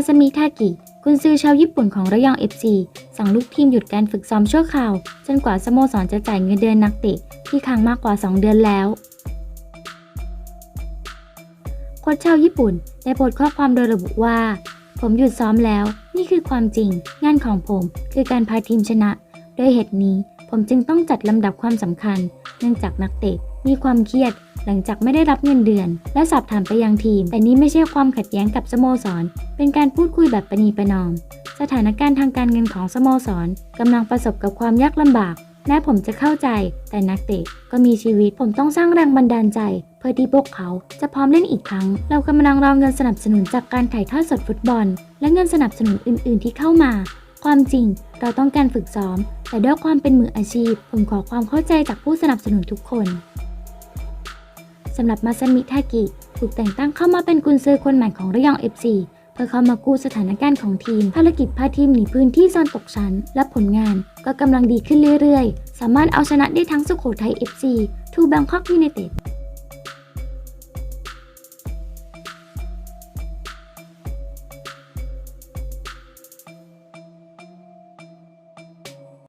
มาสมิทากิ กุนซือชาวญี่ปุ่นของระยอง FC สั่งลูกทีมหยุดการฝึกซ้อมชั่วคราว จนกว่าสโมสรจะจ่ายเงินเดือนนักเตะที่ค้างมากกว่า 2 เดือนแล้วโค้ชชาวญี่ปุ่นได้โพสต์ข้อความโดยระบุว่า ผมหยุดซ้อมแล้ว นี่คือความจริง งานของผม คือการพาทีมชนะด้วยเหตุนี้ผมจึงต้องจัดลำดับความสำคัญ เนื่องจากนักเตะ มีความเครียดหลังจากไม่ได้รับเงินเดือน และสอบถามไปยังทีม แต่นี้ไม่ใช่ความขัดแย้งกับสโมสร เป็นการพูดคุยแบบประนีประนอม สถานการณ์ทางการเงินของสโมสรกำลังประสบกับความยากลำบาก และผมจะเข้าใจ แต่นักเตะก็มีชีวิต ผมต้องสร้างแรงบันดาลใจ เพื่อที่พวกเขาจะพร้อมเล่นอีกครั้ง เรากำลังรอเงินสนับสนุนจากการถ่ายทอดสดฟุตบอล และเงินสนับสนุนอื่น ๆ ที่เข้ามา ความจริง เราต้องการฝึกซ้อม แต่ด้วยความเป็นมืออาชีพ ผมขอความเข้าใจจากผู้สนับสนุนทุกคนำหรับมาซามิทากิ ถูกแต่งตั้งเข้ามาเป็นกุนซือคนใหม่ของระยอง FC เพื่อเข้ามากู้สถานการณ์ของทีม ภารกิจพาทีมหนีพื้นที่โซนตกชั้น และผลงานก็กำลังดีขึ้นเรื่อยๆ สามารถเอาชนะได้ทั้งสุโขทัย FC ทูแบงคอกยูไนเต็ด